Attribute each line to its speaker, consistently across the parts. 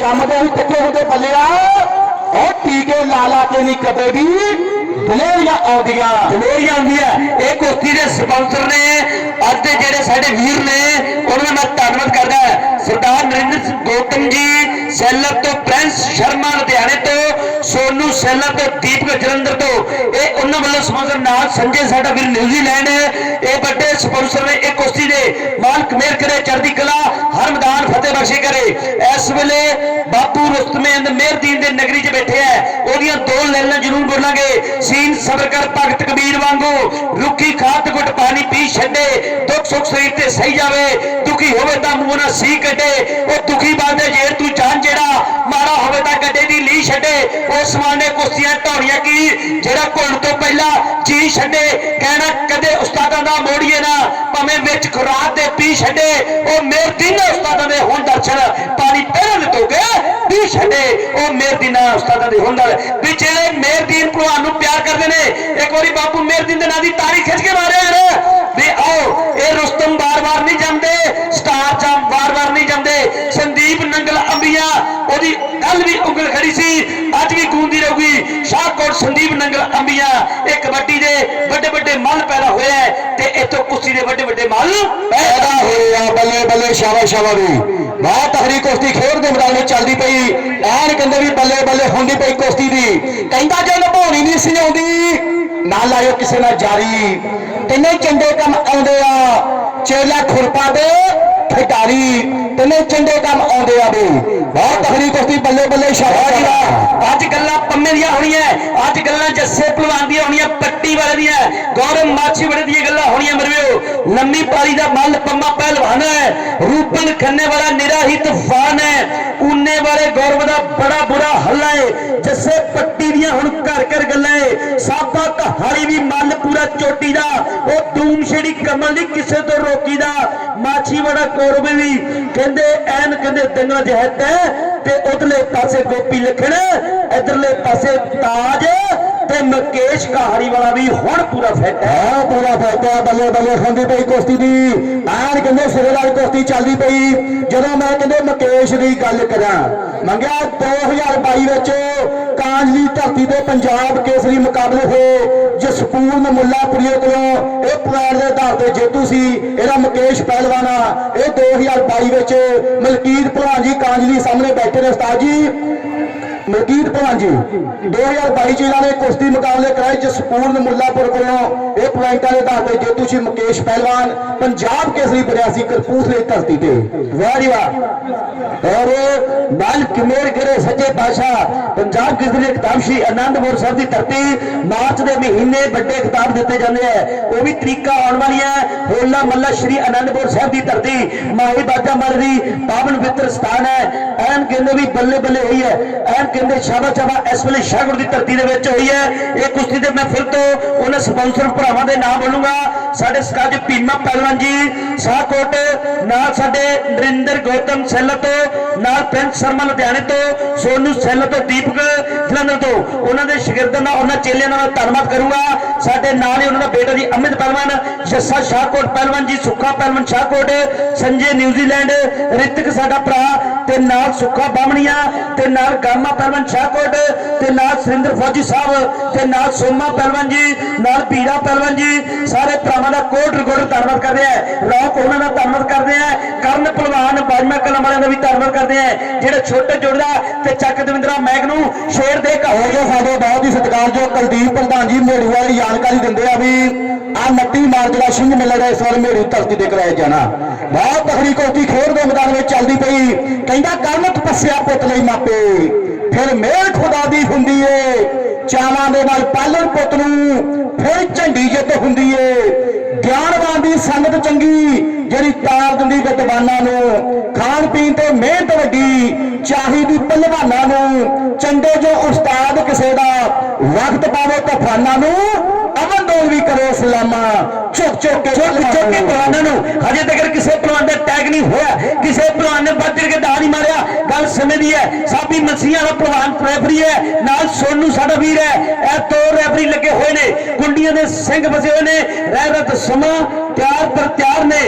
Speaker 1: ਜੰਮਦੇ ਹੀ ਕਿੱਥੇ ਹੁੰਦੇ ਬੱਲਿਆ? ਉਹ ਟੀਕੇ ਲਾ ਲਾ ਕੇ ਨਹੀਂ ਕਦੇ ਵੀ ਦਲੇਰੀਆਂ ਆਉਂਦੀਆਂ।
Speaker 2: ਦਲੇਰੀਆਂ ਆਉਂਦੀਆਂ। ਇਹ ਕੁਸ਼ਤੀ ਦੇ ਸਪਾਂਸਰ ਨੇ, ਅੱਜ ਦੇ ਜਿਹੜੇ ਸਾਡੇ ਵੀਰ ਨੇ, ਉਹਨਾਂ ਦਾ ਮੈਂ ਧੰਨਵਾਦ ਕਰਦਾ। ਸਰਦਾਰ ਨਰਿੰਦਰ ਸਿੰਘ ਗੌਤਮ ਜੀ ਸੈਲਰ ਤੋਂ ਪ੍ਰਿੰਸ ਸ਼ਰਮਾ ਲੁਧਿਆਣੇ ਤੋਂ, ਸੋਨੂ ਸੈਲਰ ਤੋਂ ਦੀਪਕ ਜਲੰਧਰ ਤੋਂ। ਇਹ ਉਹਨਾਂ ਵੱਲੋਂ ਸਪਾਂਸਰ ਨਾਲ ਸੰਜੇ ਸਾਡਾ ਵੀਰ ਨਿਊਜ਼ੀਲੈਂਡ ਇਹ ਵੱਡੇ ਸਪਾਂਸਰ ਨੇ, ਇਹ ਕੁਸ਼ਤੀ ਦੇ ਮਾਲਕ ਮੇਰ ਕਰੇ, ਚੜ੍ਹਦੀ ਕਲਾ ਹਰ ਮੈਦਾਨ ਫਤਿਹ ਬਖਸ਼ੀ ਕਰੇ। ਇਸ ਵੇਲੇ ਬਾਪੂ ਰੁਸਤਮੇਂਦ ਮੇਰਦੀਨ ਦੇ ਨਗਰੀ 'ਚ ਬੈਠੇ ਹੈ। ਉਹਦੀਆਂ ਦੋ ਲੈਣਾ ਜ਼ਰੂਰ ਬੋਲਾਂਗੇ। ਸੀਨ ਸਬਰ ਕਰ ਭਗਤ ਕਬੀਰ ਵਾਂਗੂ, ਰੁੱਖੀ ਖਾਤ ਗੁੱਟ ਪਾਣੀ ਪੀ ਛੱਡੇ, ਦੁੱਖ ਸੁੱਖ ਸਰੀਰ ਤੇ ਸਹੀ ਜਾਵੇ, ਦੁਖੀ ਹੋਵੇ ਤਾਂ ਮੂੰਹ ਨਾਲ ਸੀ ਕੱਢੇ। ਉਹ ਦੁਖੀ ਬਾਦੇ ਜੇ ਤੂੰ ਜਾਨ ਜਿਹੜਾ ਮਾੜਾ ਹੋਵੇ ਤਾਂ ਗੱਡੇ ਦੀ ਲੀ ਛੱਡੇ, ਉਹ ਸਮਾਨੇ ਕੁਸ਼ਤੀਆਂ ਢੌੜੀਆਂ ਕੀ? ਜਿਹੜਾ ਘੁਲਣ ਤੋਂ ਪਹਿਲਾਂ ਜੀ ਛੱਡੇ, ਕਹਿਣਾ ਕਦੇ ਉਸਤਾਦਾਂ ਦਾ ਮੋੜੀਏ ਨਾ, ਭਾਵੇਂ ਵਿੱਚ ਖੁਰਾਕ ਦੇ ਪੀ ਛੱਡੇ, ਉਹ ਮੇਰ ਦਿਨ ਉਸਤਾਦਾਂ ਦੇ ਹੁਣ ਦਰਸ਼ਨ ਪਾਣੀ ਪਹਿਲਾਂ ਲਟੋਗੇ ਪੀ ਛੱਡੇ, ਉਹ ਮੇਰ ਦਿਨ ਉਸਤਾਦਾਂ ਦੇ ਹੁਣ ਵੀ ਜਿਹੜੇ ਮੇਰ ਦੀਨ ਭਗਵਾਨ ਨੂੰ ਪਿਆਰ ਕਰਦੇ ਨੇ, ਇੱਕ ਵਾਰੀ ਬਾਪੂ ਮੇਰ ਦਿਨ ਦੇ ਨਾਂ ਦੀ ਤਾੜੀ ਖਿੱਚ ਕੇ ਮਾਰਿਆ ਯਾਰ ਵੀ ਆਓ, ਇਹ ਰੁਸਤਮ ਬਾਰ-ਬਾਰ ਨਹੀਂ ਜਾਂਦੇ ਸਟਾਰ ਜੰਮ ਬਾਰ-ਬਾਰ ਨਹੀਂ ਜਾਂਦੇ ਸੰਦੀਪ ਨੰਗਲ ਅੰਬੀਆਂ, ਉਹਦੀ ਕੱਲ ਵੀ ਉਂਗਲ ਖੜੀ ਸੀ, ਅੱਜ ਵੀ ਗੂੰਦੀ ਰਹੂਗੀ। ਸ਼ਾਹਕੋਟ ਸੰਦੀਪ ਨੰਗਲ ਅੰਬੀਆਂ, ਇਹ ਕਬੱਡੀ ਦੇ ਵੱਡੇ ਵੱਡੇ ਮੱਲ ਪੈਦਾ ਹੋਇਆ ਤੇ ਇੱਥੋਂ ਕੁਸ਼ਤੀ ਦੇ ਵੱਡੇ ਵੱਡੇ ਮੱਲ
Speaker 1: ਪੈਦਾ ਹੋਏ ਆ ਬੱਲੇ ਬੱਲੇ ਸ਼ਾਬਾਸ਼ ਸ਼ਾਬਾਸ਼ ਵੀ ਬਹੁਤ ਤਗੜੀ ਕੁਸ਼ਤੀ ਖੇਡ ਦੇ ਮੈਦਾਨ ਵਿੱਚ ਚੱਲਦੀ ਪਈ। ਐਨ ਕਹਿੰਦੇ ਵੀ ਬੱਲੇ ਬੱਲੇ ਹੁੰਦੀ ਪਈ ਕੁਸ਼ਤੀ ਦੀ। ਕਹਿੰਦਾ ਜੇ ਨਿਭਾਉਣੀ ਨਹੀਂ ਸੀ ਆਉਂਦੀ, ਨਾ ਲਾਇਓ ਕਿਸੇ ਨਾਲ ਜਾਰੀ। ਕਿੰਨੇ ਚੰਗੇ ਕੰਮ ਆਉਂਦੇ ਆ। ਚੇਲਾ ਖੁਰਪਾ ਦੇ ਖਿਡਾਰੀ ਤਿੰਨੇ ਚੰਡੇ ਕੰਮ ਆਉਂਦੇ ਆ ਵੀ। ਬਹੁਤ ਤਗੜੀ ਕੁਸ਼ਤੀ ਬੱਲੇ ਬੱਲੇ ਸ਼ਾਬਾਸ਼ ਵਾਹ।
Speaker 2: ਅੱਜ ਗੱਲਾਂ ਪੰਮੇ ਦੀਆਂ ਹੋਣੀਆਂ ਅੱਜ ਗੱਲਾਂ ਜੱਸੇ ਪਹਿਲਵਾਨ ਦੀਆਂ ਹੋਣੀਆਂ ਪੱਟੀ ਵਾਲੇ ਦੀਆਂ ਗੌਰਵ ਮਾਛੀ ਬੜੇ ਦੀਆਂ ਗੱਲਾਂ ਹੋਣੀਆਂ ਮਰਵਿਓ। ਲੰਮੀ ਪਾਰੀ ਦਾ ਮੱਲ ਪੰਮਾ ਪਹਿਲਵਾਨ ਹੈ ਰੂਪਨ ਖੰਨੇ ਵਾਲਾ ਨਿਰਾ ਹੀ ਤੂਫਾਨ ਹੈ ਊਨੇ ਵਾਲੇ ਗੌਰਵ ਦਾ ਬੜਾ ਬੁਰਾ ਹੱਲਾ ਹੈ ਜੱਸੇ ਪੱਟੀ ਦੀਆਂ ਹੁਣ ਘਰ ਘਰ ਗੱਲਾਂ ਹੈ ਸਾਬਾ ਕਹਾਣੀ ਵੀ ਮੱਲ ਪੂਰਾ ਚੋਟੀ ਦਾ। ਉਹ ਧੂਮ ਛੇੜੀ ਕਮਲ ਦੀ ਕਿਸੇ ਤੋਂ ਰੋਕੀ ਦਾ। ਮਾਛੀ ਵਾਲਾ ਗੌਰਵ ਵੀ ਕਹਿੰਦੇ, ਐਨ ਕਹਿੰਦੇ ਦੰਗਾ ਜਹਤ ਹੈ ਤੇ ਉਧਰਲੇ ਪਾਸੇ ਗੋਪੀ ਲਖਣ, ਇਧਰਲੇ ਪਾਸੇ ਤਾਜ। ਤੇ ਮਕੇਸ਼ ਕਹਾਣੀ ਵਾਲਾ ਵੀ ਹੁਣ ਪੂਰਾ ਫਿੱਟ ਹੈ।
Speaker 1: ਆ ਪੂਰਾ ਫੈਟਾ ਬੱਲੇ ਬੱਲੇ ਹੁੰਦੀ ਪਈ ਕੁਸ਼ਤੀ ਦੀ। ਐਨ ਕਹਿੰਦੇ ਸਿਰੇ ਨਾਲ ਕੁਸ਼ਤੀ ਚੱਲਦੀ ਪਈ। ਜਦੋਂ ਮੈਂ ਕਹਿੰਦੇ ਮੁਕੇਸ਼ ਦੀ ਗੱਲ ਕਰਾਂ, ਮੰਗਿਆ 2022 ਵਿੱਚ ਕਾਂਜਲੀ ਧਰਤੀ ਤੇ ਪੰਜਾਬ ਕੇਸਰੀ ਮੁਕਾਬਲੇ ਹੋਏ। ਜਸਪੂਰਨ ਮੁੱਲਾਪੁਰੀਏ ਕੋਲੋਂ ਇਹ ਪੁਆਇੰਟ ਦੇ ਆਧਾਰ ਤੇ ਜੇਤੂ ਸੀ, ਇਹਦਾ ਮੁਕੇਸ਼ ਪਹਿਲਵਾਨ ਆ। ਇਹ 2022 ਵਿੱਚ ਮਲਕੀਤ ਭਲਵਾਨ ਜੀ ਕਾਂਜਲੀ ਸਾਹਮਣੇ ਬੈਠੇ ਨੇ ਉਸਤਾਦ ਜੀ। ਮਲਕੀਤ ਭਲਵਾਨ ਜੀ 2022 ਚ ਇਹਨਾਂ ਨੇ ਕੁਸ਼ਤੀ ਮੁਕਾਬਲੇ ਕਰਾਏ, ਜਸਪੂਰਨ ਮੁੱਲਾਪੁਰ ਕੋਲੋਂ ਇਹ ਪੁਆਇੰਟਾਂ ਦੇ ਆਧਾਰ ਤੇ ਜੇਤੂ ਸੀ ਮੁਕੇਸ਼ ਪਹਿਲਵਾਨ ਪੰਜਾਬ ਕੇਸਰੀ ਬਣਿਆ ਸੀ ਕਰਪੂਥਲੇ ਧਰਤੀ ਤੇ। ਵਾਹ ਜੀ ਵਾਹ। ਔਰ ਮਾਲ ਕਿਮੇਰ ਕਰੇ ਸੱਚੇ ਪਾਸ਼ਾ ਪੰਜਾਬ ਕੇਸਰੀ ਦੇ ਖਿਤਾਬ ਸ਼੍ਰੀ ਆਨੰਦਪੁਰ ਸਾਹਿਬ ਦੀ ਧਰਤੀ ਮਾਰਚ ਦੇ ਮਹੀਨੇ ਵੱਡੇ ਖਿਤਾਬ ਦਿੱਤੇ ਜਾਂਦੇ ਆ। ਉਹ ਵੀ ਤਰੀਕਾ ਆਉਣ ਵਾਲੀ ਹੈ। ਹੋਲਾ ਮੱਲਾ ਸ਼੍ਰੀ ਆਨੰਦਪੁਰ ਸਾਹਿਬ ਦੀ ਧਰਤੀ ਮਾਹੀ ਬਾਜਾ ਮਰ ਦੀ ਪਾਵਨ ਪਵਿੱਤਰ ਸਥਾਨ ਹੈ। ਐਨ ਕਹਿੰਦੇ ਵੀ ਬੱਲੇ ਬੱਲੇ ਹੋਈ ਹੈ। ਐਨ ਕਹਿੰਦੇ ਸ਼ਾਬਾ ਸ਼ਾਬਾ, ਇਸ ਵੇਲੇ ਸ਼ਾਹਗੁਰ ਦੀ ਧਰਤੀ ਦੇ ਵਿੱਚ ਹੋਈ ਹੈ। ਇਹ ਕੁਸ਼ਤੀ ਦੇ ਮੈਂ ਫਿਰ ਤੋਂ ਉਹਨਾਂ ਸਪਾਂਸਰ ਭਰਾਵਾਂ ਦੇ ਨਾਮ ਬੋਲੂੰਗਾ। ਸਾਡੇ ਸਕਾਜ ਭੀਮਾ ਪਹਿਲਵਾਨ ਜੀ ਸਾਹਕੋਟ ਨਾਲ ਸਾਡੇ ਨਰਿੰਦਰ ਗੌਤਮ ਸੈੱਲ ਤੋਂ, ਨਾਲ ਪ੍ਰਿੰਸ ਸ਼ਰਮਾ ਲੁਧਿਆਣੇ ਤੋਂ, ਸੋਨੂ ਸੈੱਲ ਤੋਂ ਦੀਪਕ ਜਲੰਧਰ ਤੋਂ। ਉਹਨਾਂ ਦੇ ਸ਼ਾਗਿਰਦਾਂ ਦਾ ਉਹਨਾਂ ਚੇਲਿਆਂ ਦਾ ਧੰਨਵਾਦ ਕਰੂੰਗਾ। ਸਾਡੇ ਨਾਲ ਹੀ ਉਹਨਾਂ ਦਾ ਬੇਟਾ ਜੀ ਅਮਿਤ ਪਹਿਲਵਾਨ, ਜੱਸਾ ਸ਼ਾਹਕੋਟ ਪਹਿਲਵਾਨ ਜੀ, ਸੁੱਖਾ ਪਹਿਲਵਾਨ ਸ਼ਾਹਕੋਟ ਸੰਜੇ ਨਿਊਜ਼ੀਲੈਂਡ, ਰਿਤਿਕ ਸਾਡਾ ਭਰਾ ਤੇ ਨਾਲ ਸੁੱਖਾ ਬਾਮਣੀਆਂ ਤੇ ਨਾਲ ਗਾਮਾ ਪਹਿਲਵਾਨ ਸ਼ਾਹਕੋਟ ਤੇ ਨਾਲ ਸੁਰਿੰਦਰ ਫੌਜੀ ਸਾਹਿਬ, ਤੇ ਨਾਲ ਸੋਮਾ ਪਹਿਲਵਾਨ ਜੀ, ਨਾਲ ਪੀੜਾ ਪਹਿਲਵਾਨ ਜੀ, ਸਾਰੇ ਭਰਾ ਭਰਾਵਾਂ ਦਾ ਕੋਟ ਰਿਕਾਰਡ ਧੰਨਵਾਦ ਕਰਦੇ ਆ ਰੌਕ ਉਹਨਾਂ ਦਾ ਧੰਨਵਾਦ ਕਰਦੇ ਆ ਕਰਨ ਪਹਿਲਵਾਨ ਬਾਜਮਾ ਕਲਮ ਵਾਲਿਆਂ ਦਾ ਵੀ ਧੰਨਵਾਦ ਕਰਦੇ ਆ ਜਿਹੜੇ ਛੋਟੇ ਜੁੜਦਾ ਤੇ ਚੱਕ ਦਵਿੰਦਰਾ ਮੈਗ ਨੂੰ ਸ਼ੇਰ ਦੇ
Speaker 2: ਕਹੋ
Speaker 1: ਗਏ ਸਾਡੇ ਬਹੁਤ ਹੀ ਸਤਿਕਾਰਯੋਗ ਕੁਲਦੀਪ ਪ੍ਰਧਾਨ ਜੀ ਮੇੜੂ ਵਾਲੀ ਜਾਣਕਾਰੀ ਦਿੰਦੇ ਆ ਵੀ ਆ 29 ਮਾਰਚ ਦਾ ਸਿੰਘ ਮੇਲਾ ਦਾ ਇਸ ਵਾਰ ਮੇੜੂ ਧਰਤੀ ਤੇ ਕਰਾਇਆ ਜਾਣਾ। ਬਹੁਤ ਤਕੜੀ ਕੋਟੀ ਖੇਡ ਦੇ ਮੈਦਾਨ ਵਿੱਚ ਚੱਲਦੀ ਪਈ। ਕਹਿੰਦਾ ਕਰਨ ਤਪੱਸਿਆ ਪੁੱਤ ਲਈ ਮਾਪੇ। ਫਿਰ ਮਿਹਰ ਖੁਦਾ ਦੀ ਹੁੰਦੀ ਏ। ਚਾਵਾਂ ਦੇ ਪਾਲਣ ਪੁੱਤ ਨੂੰ ਫਿਰ ਝੰਡੀ ਜਿੱਤ ਹੁੰਦੀ ਏ। ਗਿਆਨਵਾਨ ਦੀ ਸੰਗਤ ਚੰਗੀ, ਜਿਹੜੀ ਤਾਰ ਦਿੰਦੀ ਵਿਦਵਾਨਾਂ ਨੂੰ, ਖਾਣ ਪੀਣ ਤੇ ਮਿਹਨਤ ਵੱਡੀ ਚਾਹੀਦੀ ਪਹਿਲਵਾਨਾਂ ਨੂੰ, ਚੰਗੇ ਜੋ ਉਸਤਾਦ ਕਿਸੇ ਦਾ ਵਕਤ ਪਾਵੇ ਤੂਫਾਨਾਂ ਨੂੰ ਅਮਨ ਦੋਲ ਵੀ ਕਰੋ ਸਲਾਮਾ। ਝੁਕ ਝੁਕ ਕੇ
Speaker 2: ਚੁੱਕ ਚੁੱਕ ਕੇ ਪਹਿਲਵਾਨਾਂ ਨੂੰ। ਹਜੇ ਤੱਕ ਕਿਸੇ ਪਹਿਲਵਾਨ ਦਾ ਟੈਗ ਨਹੀਂ ਹੋਇਆ। ਕਿਸੇ ਪਹਿਲਵਾਨ ਨੇ ਵੱਜ ਕੇ ਦਾ ਨਹੀਂ ਮਾਰਿਆ। ਗੱਲ ਸਮੇਂ ਦੀ ਹੈ। ਸਾਬੀ ਮਸੀਹਾਂ ਦਾ ਪਹਿਲਵਾਨ ਰੈਫਰੀ ਹੈ। ਨਾਲ ਸੋਨੂ ਸਾਡਾ ਵੀਰ ਹੈ। ਇਹ ਦੋ ਰੈਫਰੀ ਲੱਗੇ ਹੋਏ ਨੇ। ਗੁੰਡੀਆਂ ਦੇ ਸਿੰਘ ਫਸੇ ਹੋਏ ਨੇ। ਰਹਿ ਰਤ ਸਮਾਂ। ਤਿਆਰ ਪਰ ਤਿਆਰ ਨੇ।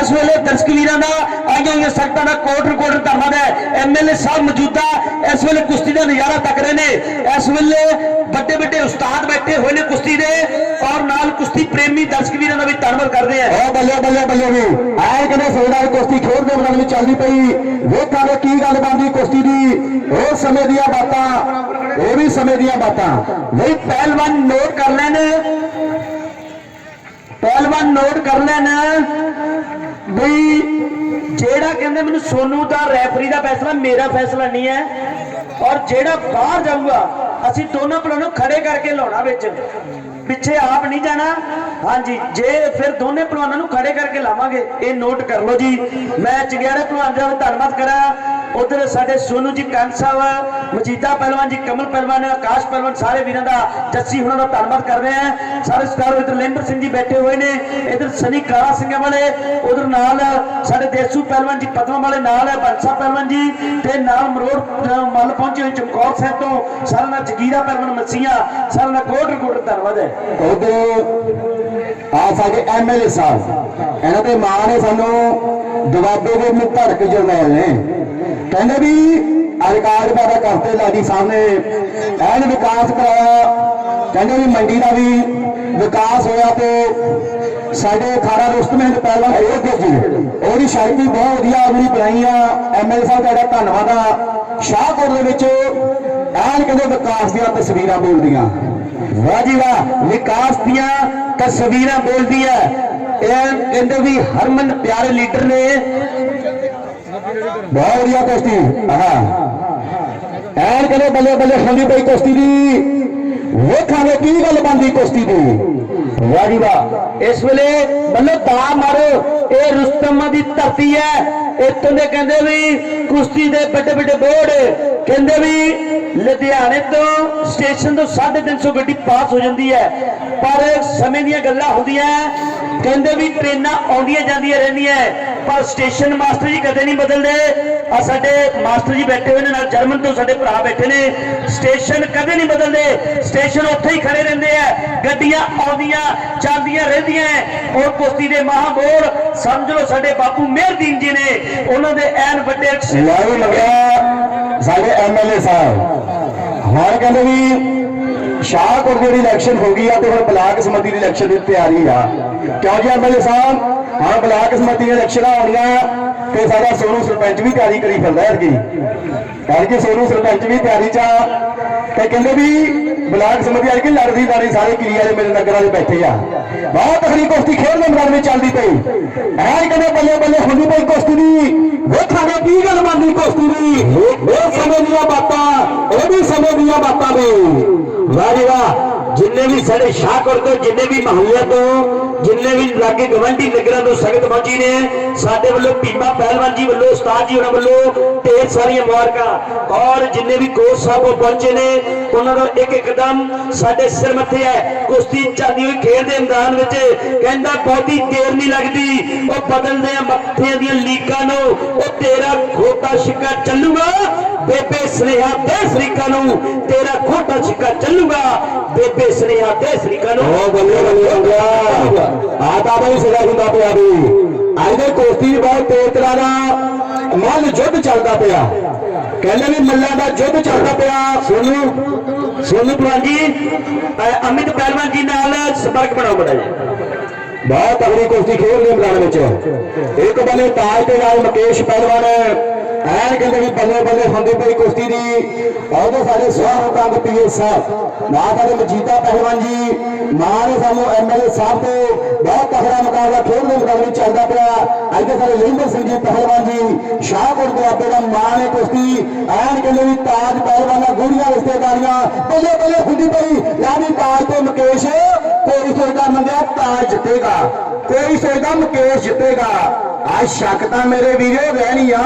Speaker 2: ਇਸ ਵੇਲੇ ਦਰਸ਼ਕ ਦਾ, ਆਈਆਂ ਹੋਈਆਂ ਸਖਤਾਂ ਦਾ ਕੋਟ ਰਿਕਾਰਡ ਧਰਨਾ ਦਾ ਐਮਐਲਏ ਸਾਹਿਬ ਮੌਜੂਦਾ, ਇਸ ਵੇਲੇ ਕੁਸ਼ਤੀ ਦਾ ਨਜ਼ਾਰਾ ਤੱਕ ਰਹੇ ਨੇ। ਇਸ ਵੇਲੇ ਵੱਡੇ ਵੱਡੇ ਉਸਤਾਦ ਬੈਠੇ ਹੋਏ ਨੇ ਕੁਸ਼ਤੀ ਦੇ ਔਰ ਨਾਲ ਕੁਸ਼ਤੀ ਪ੍ਰੇਮੀ ਦਰਸ਼ਕ ਵੀਰਾਂ ਦਾ ਵੀ ਧੰਨਵਾਦ ਕਰਦੇ ਆ।
Speaker 1: ਓ ਬੱਲੇ ਬੱਲੇ ਬੱਲੇ ਵੀ। ਆਏ ਕਹਿੰਦੇ ਸੋਨਾ ਕੁਸ਼ਤੀ ਖੇਡ ਦੇ ਮੈਦਾਨ ਵਿੱਚ ਚੱਲਦੀ ਪਈ। ਵੇਖਾਂਗੇ ਕੀ ਗੱਲ ਬਣਦੀ ਕੁਸ਼ਤੀ ਦੀ। ਉਹ ਸਮੇਂ ਦੀਆਂ ਬਾਤਾਂ ਇਹ ਵੀ ਸਮੇਂ ਦੀਆਂ ਬਾਤਾਂ।
Speaker 2: ਵੀ ਪਹਿਲਵਾਨ ਨੋਟ ਕਰ ਲੈਣ। ਪਹਿਲਵਾਨ ਨੋਟ ਕਰ ਲੈਣ ਵੀ ਜਿਹੜਾ ਕਹਿੰਦੇ ਮੈਨੂੰ ਸੋਨੂ ਦਾ ਰੈਫਰੀ ਦਾ ਫੈਸਲਾ, ਮੇਰਾ ਫੈਸਲਾ ਨਹੀਂ ਹੈ। ਔਰ ਜਿਹੜਾ ਬਾਹਰ ਜਾਊਗਾ, ਅਸੀਂ ਦੋਨਾਂ ਭਰਾ ਨੂੰ ਖੜੇ ਕਰਕੇ ਲਾਉਣਾ ਵਿੱਚ। ਪਿੱਛੇ ਆਪ ਨਹੀਂ ਜਾਣਾ। ਹਾਂਜੀ, ਜੇ ਫਿਰ ਦੋਨੇ ਪਹਿਲਵਾਨਾਂ ਨੂੰ ਖੜੇ ਕਰਕੇ ਲਾਵਾਂਗੇ, ਇਹ ਨੋਟ ਕਰ ਲਓ ਜੀ। ਮੈਂ ਚੰਗਿਆੜੇ ਪਹਿਲਵਾਨ ਦਾ ਧੰਨਵਾਦ ਕਰਾਂ। ਉਧਰ ਸਾਡੇ ਸੋਨੂ ਜੀ ਕੰਨ ਮਜੀਦਾ ਪਹਿਲਵਾਨ ਜੀ, ਕਮਲ ਪਹਿਲਵਾਨ, ਆਕਾਸ਼ ਪਹਿਲਵਾਨ, ਸਾਰੇ ਵੀਰਾਂ ਦਾ ਜੱਸੀ ਉਹਨਾਂ ਦਾ ਧੰਨਵਾਦ ਕਰ ਰਹੇ ਆ ਸਾਰੇ ਸਟਾਰ ਇਧਰ ਲੈਂਬਰ ਸਿੰਘ ਜੀ ਬੈਠੇ ਹੋਏ ਨੇ। ਇਧਰ ਸਨੀ ਕਾਲਾ ਸਿੰਘਾਂ ਵਾਲੇ, ਉਧਰ ਨਾਲ ਸਾਡੇ ਦੇਸੂ ਪਹਿਲਵਾਨ ਜੀ, ਪਦਮਾ ਵਾਲੇ ਨਾਲ ਹੈ ਬੰਸਾ ਪਹਿਲਵਾਨ ਜੀ ਤੇ ਨਾਲ ਮਰੋੜ ਮੱਲ ਪਹੁੰਚੇ ਹੋਏ ਚਮਕੌਰ ਸਾਹਿਬ ਤੋਂ। ਸਾਰਿਆਂ ਨਾਲ ਜਗੀਰਾ ਪਹਿਲਵਾਨ ਮੱਸੀਆਂ ਸਾਰਿਆਂ ਨਾਲ ਕੋਟ ਕੋਟ ਧੰਨਵਾਦ ਹੈ।
Speaker 1: ਉਹਦੇ ਆ ਸਾਡੇ ਐਮਐਲਏ ਸਾਹਿਬ, ਇਹਨਾਂ ਦੇ ਮਾਂ ਨੇ ਸਾਨੂੰ ਦਵਾਬੇ ਦੇ ਨੂੰ ਧੜਕ ਜਰਨੈਲ ਨੇ ਕਹਿੰਦੇ ਵੀ ਅਧਿਕਾਰ ਬਾਬਾ ਕਰਤੇ ਲਾਡੀ ਸਾਹਿਬ ਨੇ ਐਨ ਵਿਕਾਸ ਕਰਾਇਆ। ਕਹਿੰਦੇ ਵੀ ਮੰਡੀ ਦਾ ਵੀ ਵਿਕਾਸ ਹੋਇਆ ਤੇ ਸਾਡੇ ਖਾਰਾ ਰੁਸਤਮ ਹਿੰਦ ਪਹਿਲਵਾਨ ਅਯੋਧਿਆ ਜੀ ਉਹਦੀ ਸ਼ਾਇਰੀ ਬਹੁਤ ਵਧੀਆ ਉਹਦੀ ਬਣਾਈ ਆ। ਐਮਐਲਏ ਸਾਹਿਬ ਦਾ ਧੰਨਵਾਦ ਆ। ਸ਼ਾਹਕੋਟ ਦੇ ਵਿੱਚ ਐਨ ਕਹਿੰਦੇ ਵਿਕਾਸ ਦੀਆਂ ਤਸਵੀਰਾਂ ਬੋਲਦੀਆਂ। ਵਾਹ ਜੀ ਵਾਹ, ਵਿਕਾਸ ਦੀਆਂ ਤਸਵੀਰਾਂ ਬੋਲਦੀ ਹੈ। ਇਹ ਕਹਿੰਦੇ ਵੀ ਹਰਮਨ ਪਿਆਰੇ ਲੀਡਰ ਨੇ ਬਹੁਤ ਵਧੀਆ ਕੁਸ਼ਤੀ ਆਹਾ ਐਨ ਕਹਿੰਦੇ ਬੱਲੇ ਬੱਲੇ ਹੁੰਦੀ ਪਈ ਕੁਸ਼ਤੀ ਦੀ। ਵੇਖਾਂਗੇ ਕੀ ਗੱਲ ਬਣਦੀ ਕੁਸ਼ਤੀ ਦੀ। ਵਾਹ ਜੀ ਵਾਹ।
Speaker 2: ਇਸ ਵੇਲੇ ਬੱਲੇ ਤਾਂ ਮਾਰੋ, ਇਹ ਰੁਸਤਮਾਂ ਦੀ ਧਰਤੀ ਹੈ। ਇੱਥੋਂ ਦੇ ਕਹਿੰਦੇ ਵੀ ਕੁਸ਼ਤੀ ਦੇ ਵੱਡੇ ਵੱਡੇ ਬੋਰਡ, ਕਹਿੰਦੇ ਵੀ ਲੁਧਿਆਣੇ ਤੋਂ ਸਟੇਸ਼ਨ ਤੋਂ 350 ਗੱਡੀ ਪਾਸ ਹੋ ਜਾਂਦੀ ਹੈ। ਪਰ ਸਮੇਂ ਦੀਆਂ ਗੱਲਾਂ ਹੁੰਦੀਆਂ, ਕਹਿੰਦੇ ਵੀ ਟ੍ਰੇਨਾਂ ਆਉਂਦੀਆਂ ਜਾਂਦੀਆਂ ਰਹਿੰਦੀਆਂ। ਪਰ ਸਟੇਸ਼ਨ ਮਾਸਟਰ ਜੀ ਕਦੇ ਨਹੀਂ ਬਦਲਦੇ। ਆ ਸਾਡੇ ਮਾਸਟਰ ਜੀ ਬੈਠੇ ਹੋਏ ਨੇ ਨਾਲ ਜਰਮਨ ਤੋਂ ਸਾਡੇ ਭਰਾ ਬੈਠੇ ਨੇ। ਸਟੇਸ਼ਨ ਕਦੇ ਨਹੀਂ ਬਦਲਦੇ। ਸਟੇਸ਼ਨ ਉੱਥੇ ਹੀ ਖੜੇ ਰਹਿੰਦੇ ਆ। ਗੱਡੀਆਂ ਆਉਂਦੀਆਂ ਜਾਂਦੀਆਂ ਰਹਿੰਦੀਆਂ ਔਰ ਕੁਸ਼ਤੀ ਦੇ ਮਹਾਬੋਰ, ਸਮਝ ਲਓ ਸਾਡੇ ਬਾਪੂ ਮਿਹਰਦੀਨ ਜੀ ਨੇ। ਉਹਨਾਂ ਦੇ ਐਨ ਵੱਡੇ ਅਕਸ਼ਰ
Speaker 1: ਲਾਈਵ ਸਾਡੇ ਐਮਐਲਏ ਸਾਹਿਬ। ਹੁਣ ਕਹਿੰਦੇ ਵੀ ਸ਼ਾਹਕੋਟ ਦੀ ਇਲੈਕਸ਼ਨ ਹੋ ਗਈ ਆ ਤੇ ਹੁਣ ਬਲਾਕ ਸਮਿਤੀ ਦੀ ਇਲੈਕਸ਼ਨ ਦੀ ਤਿਆਰੀ ਆ। ਕਿਉਂ ਜੀ ਐਮਐਲਏ ਸਾਹਿਬ? ਹਾਂ, ਬਲਾਕ ਸਮਿਤੀ ਦੀਆਂ ਇਲੈਕਸ਼ਨਾਂ ਆਉਣੀਆਂ ਤੇ ਸਾਡਾ ਸੋਨੂ ਸਰਪੰਚ ਵੀ ਤਿਆਰੀ ਕਰੀ ਫਿਰਦਾ ਹੈ ਕਿ ਕਰਕੇ ਸੋਨੂ ਸਰਪੰਚ ਵੀ ਤਿਆਰੀ ਚ ਆ। ਤੇ ਕਹਿੰਦੇ ਵੀ ਬਲਾਕ ਸਮਿਤੀ ਆ ਕਿ ਲੜਦੀ ਲੜੀ ਸਾਰੇ ਕਿਰੀ ਵਾਲੇ ਮੇਰੇ ਨਗਰਾਂ ਦੇ ਬੈਠੇ ਆ। ਬਹੁਤ ਤਕੜੀ ਕੁਸ਼ਤੀ ਖੇਡ ਦੇ ਮੈਦਾਨ ਵਿੱਚ ਚੱਲਦੀ ਪਈ। ਐ ਕਹਿੰਦੇ ਬੱਲੇ ਬੱਲੇ ਹੁੰਦੀ ਪਈ ਕੁਸ਼ਤੀ ਦੀ। ਵੇਖਾਂਗੇ ਕੀ ਗੱਲ ਬਣਦੀ ਕੁਸ਼ਤੀ ਦੀ। ਇਹ ਸਮੇਂ ਦੀਆਂ ਬਾਤਾਂ, ਇਹ ਵੀ ਸਮੇਂ ਦੀਆਂ ਬਾਤਾਂ ਨੇ। ਵਾਹ ਜੀ ਵਾਹ।
Speaker 2: ਜਿੰਨੇ ਵੀ ਸਾਡੇ ਸ਼ਾਹਕੋਟ ਤੋਂ ਜਿੰਨੇ ਵੀ ਮਹੱਲਿਆਂ ਤੋਂ, ਜਿੰਨੇ ਵੀ ਲਾਗੇ ਗਵੰਡੀ ਨਗਰਾਂ ਤੋਂ ਸੰਗਤ ਪਹੁੰਚੀ ਨੇ, ਸਾਡੇ ਵੱਲੋਂ ਭੀਮਾ ਪਹਿਲਵਾਨ ਜੀ ਵੱਲੋਂ, ਉਸਤਾਦ ਜੀ ਉਹਨਾਂ ਵੱਲੋਂ ਢੇਰ ਸਾਰੀਆਂ ਮੁਬਾਰਕਾਂ। ਔਰ ਜਿੰਨੇ ਵੀ ਕੋਚ ਸਾਹਿਬ ਪਹੁੰਚੇ ਨੇ, ਉਹਨਾਂ ਦਾ ਇੱਕ ਇੱਕਦਮ ਸਾਡੇ ਸਿਰ ਮੱਥੇ ਹੈ। ਕੁਸ਼ਤੀ ਚੱਲਦੀ ਹੋਈ ਖੇਡ ਦੇ ਮੈਦਾਨ ਵਿੱਚ, ਕਹਿੰਦਾ ਬਹੁਤੀ ਦੇਰ ਨਹੀਂ ਲੱਗਦੀ। ਉਹ ਬਦਲਦੇ ਆ ਮੱਥਿਆਂ ਦੀਆਂ ਲੀਕਾਂ ਨੂੰ, ਉਹ ਤੇਰਾ ਖੋਟਾ ਛਿੱਕਾ ਚੱਲੂਗਾ ਬੇਬੇ ਸਨੇਹਾ ਦੇ ਸਰੀਕਾ ਨੂੰ ਤੇਰਾ ਖੋਟਾ ਛਿੱਕਾ ਚੱਲੂਗਾ। ਬੇਬੇ ਸਨੇਹਾ ਦੇ ਸਰੀਕਾ ਨੂੰ
Speaker 1: ਉਹ ਬੱਲੇ ਬੱਲੇ ਗਿਆ ਆ। ਤਾਂ ਬਈ ਸਦਾ ਹੁੰਦਾ ਪਿਆ ਵੀ। ਅੱਜ ਦੇ ਕੁਸ਼ਤੀ ਦੀ ਬਹੁਤ ਤੇਜ਼ ਤਰ੍ਹਾਂ ਦਾ ਮੱਲ ਯੁੱਧ ਚੱਲਦਾ ਪਿਆ। ਕਹਿੰਦੇ ਵੀ ਮੱਲਾਂ ਦਾ ਯੁੱਧ ਚੱਲਦਾ ਪਿਆ।
Speaker 2: ਸੋਨੂ ਸੋਨੂ ਭਲਵਾਨ ਜੀ। ਅਮਿਤ ਪਹਿਲਵਾਨ ਜੀ ਨਾਲ ਸੰਪਰਕ ਬਣਾਓ ਬੜਾ ਜੀ
Speaker 1: ਬਹੁਤ ਤਗੜੀ ਕੁਸ਼ਤੀ ਖੇਡ ਦੇ ਮੈਦਾਨ ਵਿੱਚ। ਇੱਕ ਬੰਨੇ ਤਾਜ ਤੇ ਨਾਲ ਮੁਕੇਸ਼ ਪਹਿਲਵਾਨ ਐਨ ਕਹਿੰਦੇ ਵੀ ਬੱਲੇ ਬੱਲੇ ਹੁੰਦੀ ਪਈ ਕੁਸ਼ਤੀ ਦੀ। ਉਹਦੇ ਸਾਡੇ ਸਵਾਹ ਕੰਗ ਪੀਏ ਸਾਹਿਬ। ਨਾ ਸਾਡੇ ਮਜੀਦਾ ਪਹਿਲਵਾਨ ਜੀ ਮਾਂ ਨੇ ਸਾਨੂੰ ਐਮਐਲਏ ਸਾਹਿਬ ਤੋਂ ਬਹੁਤ ਤਗੜਾ ਮੁਕਾਬਲਾ, ਖੇਡ ਦੇ ਮੈਦਾਨ ਚੱਲਦਾ ਪਿਆ। ਅੱਜ ਸਾਡੇ ਲਿੰਦਰ ਸਿੰਘ ਜੀ ਪਹਿਲਵਾਨ ਜੀ ਸ਼ਾਹਕੋਟ ਦੇ ਦਾ ਮਾਂ ਨੇ ਕੁਸ਼ਤੀ। ਐਨ ਕਹਿੰਦੇ ਵੀ ਤਾਜ ਪਹਿਲਵਾਨਾਂ ਗੂੜੀਆਂ ਰਿਸ਼ਤੇਦਾਰੀਆਂ ਬੱਲੇ ਬੱਲੇ ਹੁੰਦੀ ਪਈ। ਯਾਨੀ ਤਾਜ ਤੇ ਮੁਕੇਸ਼। ਕੋਈ ਸੋਚਦਾ ਮੰਗਿਆ ਤਾਜ ਜਿੱਤੇਗਾ। ਕੋਈ ਸੋਚਦਾ ਮੁਕੇਸ਼ ਜਿੱਤੇਗਾ। ਅੱਜ ਸ਼ੱਕ ਤਾਂ ਮੇਰੇ ਵੀਰੇ ਰਹਿਣੀ ਆ।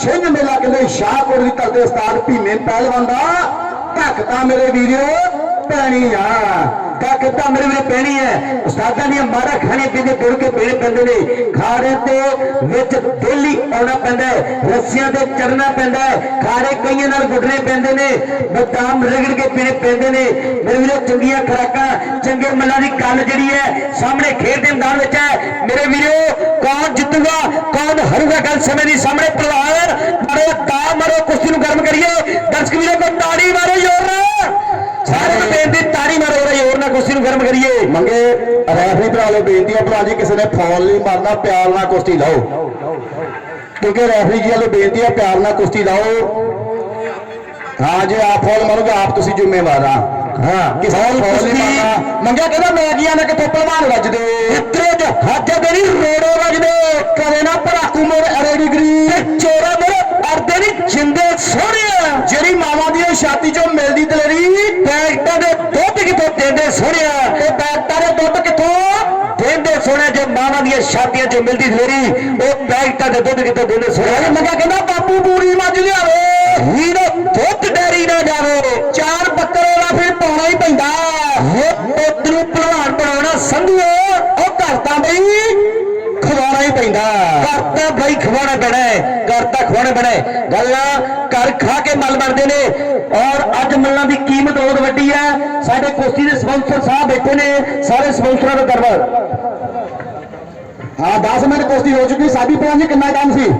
Speaker 1: ਛਿੰਝ ਮੇਲਾ ਕਹਿੰਦੇ ਸ਼ਾਹਕੋਟ ਦੀ ਕਰਦੇ ਉਸਤਾਦ ਭੀਮੇ ਪਹਿਲਵਾਨ ਦਾ। ਧੱਕ ਤਾਂ ਮੇਰੇ ਵੀਰੋ ਪੈਣੀ ਆ।
Speaker 2: ਕਾ ਕਿੱਦਾਂ ਮੇਰੇ ਵੀਰੇ ਪੈਣੀ ਹੈ। ਉਸਤਾਦਾਂ ਦੀਆਂ ਮਾਰਾ ਖਾਣੇ ਪੀਂਦੇ ਤੁਰ ਕੇ ਪੀਣੇ ਪੈਂਦੇ ਨੇ। ਖਾੜੇ ਤੇ ਵਿੱਚ ਡੇਲੀ ਆਉਣਾ ਪੈਂਦਾ ਹੈ, ਰੱਸੀਆਂ ਤੇ ਚੜਨਾ ਪੈਂਦਾ ਹੈ, ਖਾੜੇ ਕਈਆਂ ਨਾਲ ਗੁੱਡਣੇ ਪੈਂਦੇ ਨੇ, ਬਦਾਮ ਰਗੜ ਕੇ ਪੀਣੇ ਪੈਂਦੇ ਨੇ। ਮੇਰੇ ਵੀਰੇ ਚੰਗੀਆਂ ਖਰਾਕਾਂ, ਚੰਗੇ ਮੱਲਾਂ ਦੀ ਗੱਲ ਜਿਹੜੀ ਹੈ, ਸਾਹਮਣੇ ਖੇਡ ਦੇ ਮੈਦਾਨ ਵਿੱਚ ਹੈ। ਮੇਰੇ ਵੀਰੋ, ਕੌਣ ਜਿੱਤੂਗਾ, ਕੌਣ ਹਾਰੂਗਾ ਗੱਲ ਸਮੇਂ ਦੀ ਸਾਹਮਣੇ ਪ੍ਰਵਾਨ ਮਾਰੋ ਦਾ ਮਾਰੋ, ਕੁਸ਼ਤੀ ਨੂੰ ਗਰਮ ਕਰੀਏ। ਦਰਸ਼ਕ ਵੀਰੋ, ਕੋ ਤਾੜੀ ਮਾਰੋ, ਜ਼ੋਰ ਨਾਲ। ਸਾਰੇ ਨੂੰ ਬੇਨਤੀ, ਤਾੜੀ ਮਾਰੋ, ਜਰਾ ਜ਼ੋਰ ਨਾਲ ਕੁਸ਼ਤੀ ਨੂੰ ਗਰਮ ਕਰੀਏ
Speaker 1: ਮੰਗੇ ਰੈਫਰੀ ਭਰਾ ਲੋ ਬੇਨਤੀ ਆ ਭਰਾ ਜੀ ਕਿਸੇ ਨੇ ਫੌਲ ਨਹੀਂ ਮਾਰਨਾ ਪਿਆਰ ਨਾਲ ਕੁਸ਼ਤੀ ਲਾਓ। ਕਿਉਂਕਿ ਰੈਫਰੀ ਜੀ ਵੱਲੋਂ ਬੇਨਤੀ ਆ ਪਿਆਰ ਨਾਲ ਕੁਸ਼ਤੀ ਲਾਓ। ਹਾਂ ਜੇ ਆਪ ਫੌਲ ਮਾਰੋਗੇ ਆਪ ਤੁਸੀਂ ਜ਼ਿੰਮੇਵਾਰ ਆ। ਹਾਂ ਕਿਸੇ ਨੂੰ ਫੌਲ ਨਹੀਂ ਮਾਰਨਾ। ਮੰਗਿਆ ਕਹਿੰਦਾ ਮੈਂ ਕੀ ਆਣਾ ਕਿੱਥੋਂ ਪਹਿਲਵਾਨ ਵੱਜਦੇ
Speaker 2: ਮਿੱਤਰੋ ਜੋ ਹੱਥ ਦੇ ਨਹੀਂ ਰੋੜੋ ਵੱਜਦੇ
Speaker 1: ਕਰੇ ਨਾ ਭੜਾਕੂ ਮੋਰ ਅਰੇ ਡਿਗਰੀ।
Speaker 2: ਚੋਰਾ ਮੇਰੇ ਅਰਦੇ ਨਹੀਂ ਜਿੰਦੇ ਸੋਹਣਿਆ
Speaker 1: ਜਿਹੜੀ ਮਾਵਾਂ ਦੀ ਛਾਤੀ ਚੋਂ ਮਿਲਦੀ ਦਲੇਰੀ
Speaker 2: ਪੈਕਟਾਂ ਦੇ ਦੁੱਧ ਕਿਤੋਂ ਦੇਂਦੇ ਸੋਹਣਿਆ
Speaker 1: ਤੇ ਬੈਟਾਂ ਦੇ ਦੁੱਧ ਕਿੱਥੋਂ?
Speaker 2: ਦੇਂਦੇ ਸੋਹਣਿਆ ਜੋ ਮਾਵਾਂ ਦੀਆਂ ਛਾਤੀਆਂ ਚੋਂ ਮਿਲਦੀ ਦਲੇਰੀ ਉਹ ਪੈਕਟਾਂ ਦੇ ਦੁੱਧ ਕਿਤੋਂ ਦੇਂਦੇ ਸੋਹਣਿਆ
Speaker 1: ਮੰਗਿਆ ਕਹਿੰਦਾ ਬਾਪੂ ਬੂਰੀ ਮੱਝ ਲਿਆਵੇ।
Speaker 2: ਵੀਰੋ ਦੁੱਧ ਡੈਰੀ ਨਾ ਜਾਵੇ
Speaker 1: ਚਾਰ ਬੱਕਰੇ ਦਾ ਫਿਰ ਪਾਉਣਾ ਹੀ ਪੈਂਦਾ
Speaker 2: ਇਹ ਪੁੱਤ ਨੂੰ ਭਲਵਾਨ ਬਣਾਉਣਾ ਸੰਧੂਓ
Speaker 1: ਉਹ ਘਰ ਤਾਂ ਬਈ ਖਵਾਉਣਾ ਹੀ ਪੈਂਦਾ
Speaker 2: ਘਰ ਤਾਂ ਬਈ ਹੈ ਘਰ ਤਾਂ ਖਵਾਉਣਾ ਹੈ। ਗੱਲਾਂ ਘਰ ਖਾ ਕੇ ਮਲ ਬਣਦੇ ਨੇ ਔਰ ਅੱਜ ਮੱਲਾਂ ਦੀ ਕੀਮਤ ਬਹੁਤ ਵੱਡੀ ਹੈ। ਸਾਡੇ ਕੁਸ਼ਤੀ ਦੇ ਸਪਾਂਸਰ ਸਾਹਿਬ ਬੈਠੇ ਨੇ, ਸਾਰੇ ਸਪਾਂਸਰਾਂ ਦਾ ਧੰਨਵਾਦ
Speaker 1: ਹਾਂ 10 ਮਿੰਟ ਕੁਸ਼ਤੀ ਹੋ ਚੁੱਕੀ, ਸਾਡੀ ਭੈਣ ਕਿੰਨਾ ਕੰਮ ਸੀ?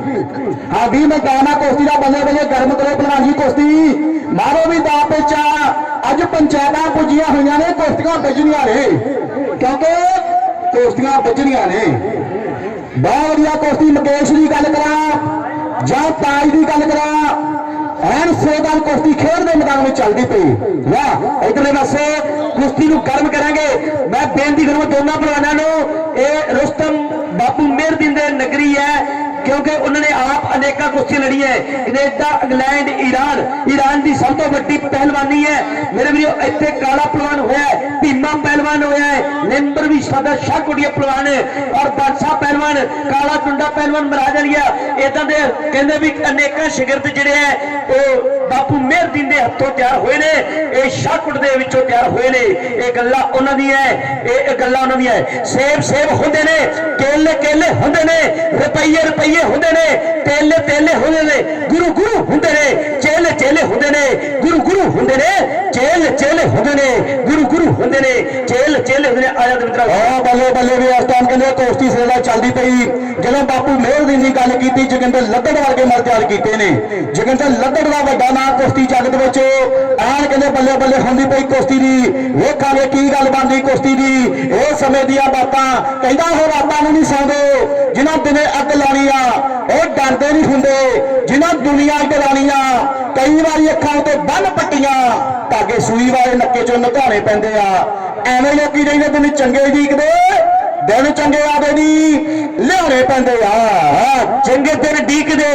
Speaker 1: ਹਾਂ 20 ਮਿੰਟ ਗਾਣਾ ਕੁਸ਼ਤੀ ਦਾ ਬੰਦੇ ਬੰਦੇ ਗਰਮ ਕਰੋ ਭਲਵਾਨ ਜੀ ਕੁਸ਼ਤੀ ਮਾਰੋ ਵੀ ਦਾ ਪੇਚਾ, ਅੱਜ ਪੰਚਾਇਤਾਂ ਪੁੱਜੀਆਂ ਹੋਈਆਂ ਨੇ ਕੁਸ਼ਤੀਆਂ ਵੱਜਣੀਆਂ ਨੇ। ਕਿਉਂਕਿ ਕੁਸ਼ਤੀਆਂ ਵੱਜਣੀਆਂ ਨੇ। ਬਹੁਤ ਵਧੀਆ ਕੁਸ਼ਤੀ ਮੁਕੇਸ਼ ਦੀ ਗੱਲ ਕਰਾਂ ਜਾਂ ਤਾਜ ਦੀ ਗੱਲ ਕਰਾਂ? ਐਨ ਸੋਦਾਨ ਕੁਸ਼ਤੀ ਖੇਡ ਦੇ ਮੈਦਾਨ ਵਿੱਚ ਚੱਲਦੀ ਪਈ। ਵਾਹ
Speaker 2: ਇਧਰਲੇ ਪਾਸੇ ਕੁਸ਼ਤੀ ਨੂੰ ਗਰਮ ਕਰਾਂਗੇ। ਮੈਂ ਬੇਨਤੀ ਕਰੂੰ ਦੋਨਾਂ ਪਹਿਲਵਾਨਾਂ ਨੂੰ, ਇਹ ਰੁਸਤਮ ਬਾਪੂ ਮਿਹਰ ਦਿੰਦੇ ਨਗਰੀ ਹੈ। ਕਿਉਂਕਿ ਉਹਨਾਂ ਨੇ ਆਪ ਅਨੇਕਾਂ ਕੁਸ਼ਤੀ ਲੜੀ ਹੈ। ਕੈਨੇਡਾ, ਇੰਗਲੈਂਡ, ਈਰਾਨ ਈਰਾਨ ਦੀ ਸਭ ਤੋਂ ਵੱਡੀ ਪਹਿਲਵਾਨੀ ਹੈ। ਮੇਰੇ ਵੀਰੋ, ਇੱਥੇ ਕਾਲਾ ਪਹਿਲਵਾਨ ਹੋਇਆ ਹੈ, ਭੀਮਾ ਪਹਿਲਵਾਨ ਹੋਇਆ ਹੈ ਨਿੰਬਰ ਵੀ ਸਾਡਾ ਸ਼ਾਹਕੋਟੀਆ ਪਹਿਲਵਾਨ ਹੈ। ਔਰ ਬਾਦਸ਼ਾਹ ਪਹਿਲਵਾਨ, ਕਾਲਾ ਟੁੰਡਾ ਪਹਿਲਵਾਨ ਮਹਾਰਾਜ ਅਲੀਆ ਇਦਾਂ ਦੇ ਕਹਿੰਦੇ ਵੀ ਅਨੇਕਾਂ ਸ਼ਗਿਰਦ ਜਿਹੜੇ ਹੈ ਉਹ ਬਾਪੂ ਮਿਹਰਦੀਨ ਦੇ ਹੱਥੋਂ ਤਿਆਰ ਹੋਏ ਨੇ, ਇਹ ਸ਼ਾਹਕੋਟ ਦੇ ਵਿੱਚੋਂ ਤਿਆਰ ਹੋਏ ਨੇ। ਇਹ ਗੱਲਾਂ ਉਹਨਾਂ ਦੀਆਂ ਹੈ ਇਹ ਗੱਲਾਂ ਉਹਨਾਂ ਦੀਆਂ ਹੈ ਸੇਬ ਸੇਬ ਹੁੰਦੇ ਨੇ, ਕੇਲੇ ਕੇਲੇ ਹੁੰਦੇ ਨੇ, ਰੁਪਈਏ ਰੁਪਈਏ ਹੁੰਦੇ ਨੇ, ਤੇਲੇ ਤੇਲੇ ਹੁੰਦੇ ਨੇ, ਗੁਰੂ ਗੁਰੂ ਹੁੰਦੇ ਨੇ। ਚੇਲੇ ਚੇਲੇ ਹੁੰਦੇ ਨੇ ਗੁਰੂ ਗੁਰੂ ਹੁੰਦੇ ਨੇ ਚੇਲੇ ਚੇਲੇ ਹੁੰਦੇ ਨੇ ਗੁਰੂ ਗੁਰੂ ਹੁੰਦੇ ਨੇ ਚੇਲੇ ਚੇਲੇ ਹੁੰਦੇ ਨੇ ਆਇਆ ਦੇ ਮਿੱਤਰਾ
Speaker 1: ਆ ਬੱਲੇ ਬੱਲੇ ਵੀ ਇਸ ਟਾਈਮ ਕਹਿੰਦੇ ਕੋਸ਼ਤੀ ਸੇਵਾ ਚੱਲਦੀ ਪਈ ਜਦੋਂ ਬਾਪੂ ਮਿਹਰਦੀਨ ਦੀ ਗੱਲ ਕੀਤੀ ਜਗਿੰਦਰ ਲੱਦੜ ਵਰਗੇ ਮਰ ਤਿਆਰ ਕੀਤੇ ਨੇ ਜਗਿੰਦਰ ਲੱਦੜ ਦਾ ਵੱਡਾ ਨਾਂ ਕੁਸ਼ਤੀ ਜਗਤ ਵਿੱਚ ਆਣ ਕਹਿੰਦੇ ਬੱਲੇ ਬੱਲੇ ਹੁੰਦੀ ਪਈ ਕੁਸ਼ਤੀ ਦੀ ਵੇਖਾਂਗੇ ਕੀ ਗੱਲ ਬਣਦੀ ਕੁਸ਼ਤੀ ਦੀ ਇਹ ਸਮੇਂ ਦੀਆਂ ਬਾਤਾਂ ਕਹਿੰਦਾ ਉਹ ਰਾਤਾਂ ਨੂੰ ਨਹੀਂ ਸੌਂਦੇ ਜਿਨ੍ਹਾਂ ਦਿਨੇ ਅੱਗ ਲਾਉਣੀ ਆ, ਉਹ ਡਰਦੇ ਨਹੀਂ ਹੁੰਦੇ। ਜਿਨ੍ਹਾਂ ਦੁਨੀਆ ਅੱਗ ਲਾਣੀ ਆ, ਕਈ ਵਾਰੀ ਅੱਖਾਂ ਉੱਤੇ ਬੰਨ ਪੱਟੀਆਂ ਧਾਗੇ ਸੂਈ ਵਾਲੇ ਨੱਕੇ ਚੋਂ ਨਕਾਣੇ ਪੈਂਦੇ ਆ। ਐਵੇਂ ਲੋਕੀ ਜਿਹੜੇ ਦਿਨ ਚੰਗੇ ਦੀਕਦੇ ਦਿਨ ਚੰਗੇ ਆਦੇ ਦੀ ਲਿਆਉਣੇ ਪੈਂਦੇ ਆ।
Speaker 2: ਚੰਗੇ ਦਿਨ ਢੀਕਦੇ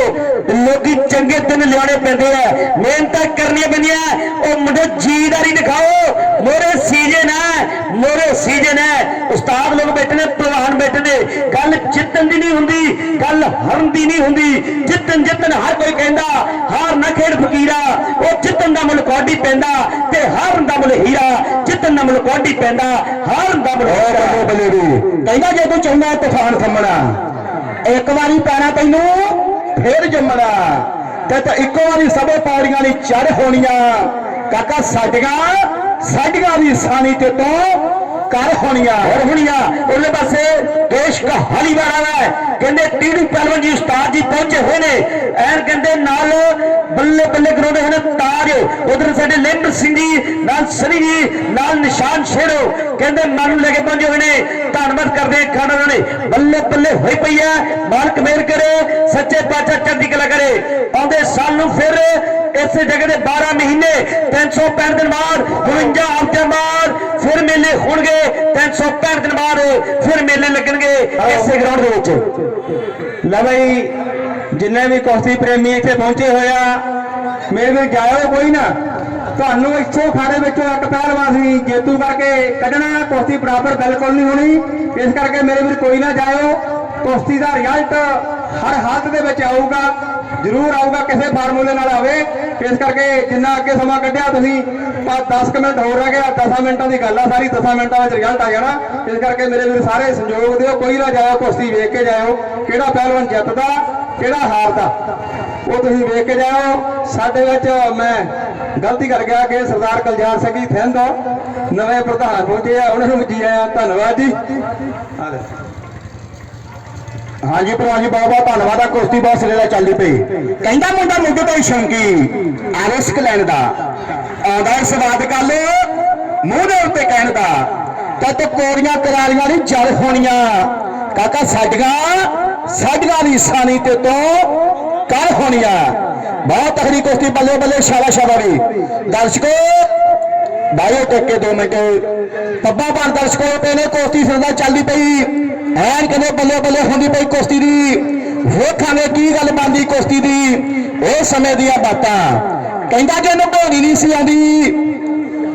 Speaker 2: ਲੋਕੀ ਚੰਗੇ ਦਿਨ ਲਿਆਉਣੇ ਪੈਂਦੇ ਆ। ਮਿਹਨਤਾਂ ਕਰਨੀਆਂ ਪੈਂਦੀਆਂ। ਉਹ ਮੁੰਡੇ ਜੀਦਾਰੀ ਦਿਖਾਓ। ਮੋਰੇ ਸੀਜ਼ਨ ਹੈ ਮੋਰੇ ਸੀਜ਼ਨ ਹੈ। ਉਸਤਾਦ ਲੋਕ ਬੈਠੇ ਨੇ ਪਹਿਲਵਾਨ ਬੈਠੇ ਨੇ। ਗੱਲ ਜਿੱਤਣ ਦੀ ਨਹੀਂ ਹੁੰਦੀ ਗੱਲ ਹਾਰਨ ਦੀ ਨਹੀਂ ਹੁੰਦੀ। ਜਿੱਤਣ ਜਿੱਤਣ ਹਰ ਕੋਈ ਕਹਿੰਦਾ ਹਾਰ ਨਾ ਖੇਡ ਫਕੀਰਾ। ਉਹ ਜਿੱਤਣ ਦਾ ਮੁੱਲ ਕੌਡੀ ਪੈਂਦਾ ਤੇ ਹਾਰਨ ਦਾ ਮੁੱਲ ਹੀਰਾ। ਜਿੱਤਣ ਦਾ ਮੁੱਲ ਕੌਡੀ ਪੈਂਦਾ ਹਾਰਨ ਦਾ ਮੁੱਲ ਹੀਰਾ
Speaker 1: ਬੱਲੇ ਕਹਿੰਦਾ ਜੇ ਤੂੰ ਚਾਹੁੰਦਾ ਤੂਫਾਨ ਥੰਮਣਾ ਇੱਕ ਵਾਰੀ ਪੈਣਾ ਤੈਨੂੰ, ਫੇਰ ਜੰਮਣਾ। ਤੇ ਤਾਂ ਇੱਕੋ ਵਾਰੀ ਸਭੇ ਪਾੜੀਆਂ ਦੀ ਚੜ ਹੋਣੀਆਂ। ਕਾਕਾ ਸਾਡੀਆਂ ਸਾਡੀਆਂ ਦੀ ਸਾਨੀ ਤੇ ਤੋਂ ਕਰ ਹੋਣੀਆਂ।
Speaker 2: ਹੋਰ ਹੁਣੀਆਂ। ਉਹਲੇ ਪਾਸੇ ਦੇਸ਼ ਦਾ ਹਾਲੀ ਵਾਲਾ ਹੈ। ਕਹਿੰਦੇ ਟੀਡੀ ਪਹਿਲਵਾਨ ਜੀ ਉਸਤਾਦ ਜੀ ਪਹੁੰਚੇ ਹੋਏ ਨੇ। ਐਨ ਕਹਿੰਦੇ ਨਾਲ ਬੱਲੇ ਬੱਲੇ ਕਰਾਉਂਦੇ ਹਨ ਤਾਜ। ਉਧਰ ਸਾਡੇ ਲਿੰਬ ਸਿੰਘ ਜੀ ਨਾਲ ਸਨੀ ਜੀ ਨਾਲ ਨਿਸ਼ਾਨ ਸ਼ੇਰੋ। ਕਹਿੰਦੇ ਮਨ ਨੂੰ ਲੈ ਕੇ ਪਹੁੰਚੇ ਹੋਏ ਨੇ। ਧੰਨਵਾਦ ਕਰਦੇ ਖਾਣਾ ਉਹਨਾਂ ਨੇ। ਬੱਲੇ ਬੱਲੇ ਹੋਈ ਪਈ ਹੈ। ਮਾਲਕ ਮਿਹਰ ਕਰੇ ਸੱਚੇ ਪਾਤਸ਼ਾਹ ਚੜ੍ਹਦੀ ਕਲਾ ਕਰੇ। ਆਉਂਦੇ ਸਾਲ ਨੂੰ ਫਿਰ ਇਸੇ ਜਗ੍ਹਾ ਦੇ 12 ਮਹੀਨੇ 365 ਦਿਨ ਬਾਅਦ 52 ਹਫ਼ਤਿਆਂ ਬਾਅਦ ਫਿਰ ਮੇਲੇ ਹੋਣਗੇ 365 ਦਿਨ ਬਾਅਦ ਫਿਰ ਮੇਲੇ ਲੱਗਣਗੇ ਇਸੇ ਗਰਾਊਂਡ ਦੇ ਵਿੱਚ।
Speaker 1: ਲੈ ਬਈ, ਜਿੰਨੇ ਵੀ ਕੁਸ਼ਤੀ ਪ੍ਰੇਮੀ ਇੱਥੇ ਪਹੁੰਚੇ ਹੋਇਆ ਮੇਰੇ ਵਿੱਚ ਜਾਇਓ ਕੋਈ ਨਾ। ਤੁਹਾਨੂੰ ਇੱਥੋਂ ਖਾੜੇ ਵਿੱਚੋਂ ਇੱਕ ਪਹਿਲਵਾਨ ਜੇਤੂ ਕਰਕੇ ਕੱਢਣਾ, ਕੁਸ਼ਤੀ ਬਰਾਬਰ ਬਿਲਕੁਲ ਨਹੀਂ ਹੋਣੀ। ਇਸ ਕਰਕੇ ਮੇਰੇ ਵੀਰ ਕੋਈ ਨਾ ਜਾਇਓ, ਕੁਸ਼ਤੀ ਦਾ ਰਿਜ਼ਲਟ ਹਰ ਹਾਲਤ ਦੇ ਵਿੱਚ ਆਊਗਾ। ਜ਼ਰੂਰ ਆਊਗਾ, ਕਿਸੇ ਫਾਰਮੂਲੇ ਨਾਲ ਆਵੇ।
Speaker 3: ਇਸ ਕਰਕੇ ਜਿੰਨਾ ਅੱਗੇ ਸਮਾਂ ਕੱਢਿਆ, ਤੁਸੀਂ ਆ 10 ਕੁ ਮਿੰਟ ਹੋਰ ਰਹਿ ਗਿਆ 10 ਮਿੰਟਾਂ ਦੀ ਗੱਲ ਆ ਸਾਰੀ 10 ਮਿੰਟਾਂ ਵਿੱਚ ਰਿਜ਼ਲਟ ਆ ਜਾਣਾ। ਇਸ ਕਰਕੇ ਮੇਰੇ ਵੀਰ ਸਾਰੇ ਸੰਯੋਗ ਦਿਓ, ਕੋਈ ਨਾ ਜਾਇਓ, ਕੁਸ਼ਤੀ ਵੇਖ ਕੇ ਜਾਇਓ, ਕਿਹੜਾ ਪਹਿਲਵਾਨ ਜਿੱਤਦਾ, ਕਿਹੜਾ ਹਾਰਦਾ। ਉਹ ਤੁਸੀਂ ਵੇਖ ਕੇ ਜਾਇਓ। ਸਾਡੇ ਵਿੱਚ ਮੈਂ ਗਲਤੀ ਕਰ ਗਿਆ ਕਿ ਸਰਦਾਰ ਕਲਜਾਰ ਸਿੰਘ ਜੀ, ਥਿੰਦ ਨਵੇਂ ਪ੍ਰਧਾਨ ਪਹੁੰਚੇ ਆ, ਉਹਨਾਂ ਨੂੰ ਵੀ ਜੀ ਆਇਆਂ, ਧੰਨਵਾਦ ਜੀ। ਆ
Speaker 1: ਹਾਂਜੀ ਭਰਾ ਜੀ, ਬਹੁਤ ਧੰਨਵਾਦ। ਆ ਕੁਸ਼ਤੀ ਬਹੁਤ ਸਿਰੇ ਚੱਲਦੀ ਪਈ। ਕਹਿੰਦਾ ਮੁੰਡਾ ਮੁੰਡੇ ਤੋਂ ਹੀ ਸ਼ੌਂਕੀ ਆ ਲੈਣ ਦਾ। ਆਉਂਦਾ ਇਸ ਬਾਤ ਕੱਲ ਮੂੰਹ ਦੇ ਉੱਤੇ ਕਹਿਣ ਦਾ। ਤਾਂ ਕੋਰੀਆਂ ਕਰਾਰੀਆਂ ਨਹੀਂ, ਜਲ ਹੋਣੀਆਂ। ਕਾਕਾ, ਸਾਡੀਆਂ ਸਾਡੀਆਂ ਦੀ ਸਾਨੀ ਤੇ ਤੋਂ ਕਰ ਹੋਣੀਆਂ। ਬਹੁਤ ਤਕੜੀ ਕੁਸ਼ਤੀ ਬੱਲੇ ਬੱਲੇ ਸ਼ਾਬਾਸ਼ ਸ਼ਾਬਾਸ਼ ਦਰਸ਼ਕੋ ਬਾਇਓ ਟੇਕੇ 2 ਮਿੰਟ। ਪੱਬਾ ਭਾਰ ਦਰਸ਼ਕੋ ਤੇ ਨੇ, ਕੁਸ਼ਤੀ ਸਰਦਾ ਚੱਲਦੀ ਪਈ। ਐਨ ਕਹਿੰਦੇ ਬੱਲੇ ਬੱਲੇ ਹੁੰਦੀ ਪਈ ਕੁਸ਼ਤੀ ਦੀ। ਵੇਖਾਂਗੇ ਕੀ ਗੱਲ ਬਣਦੀ ਕੁਸ਼ਤੀ ਦੀ ਉਹ ਸਮੇਂ ਦੀਆਂ ਬਾਤਾਂ। ਕਹਿੰਦਾ ਜੇ ਨਿਭਾਉਣੀ ਨਹੀਂ ਸੀ ਆਉਂਦੀ,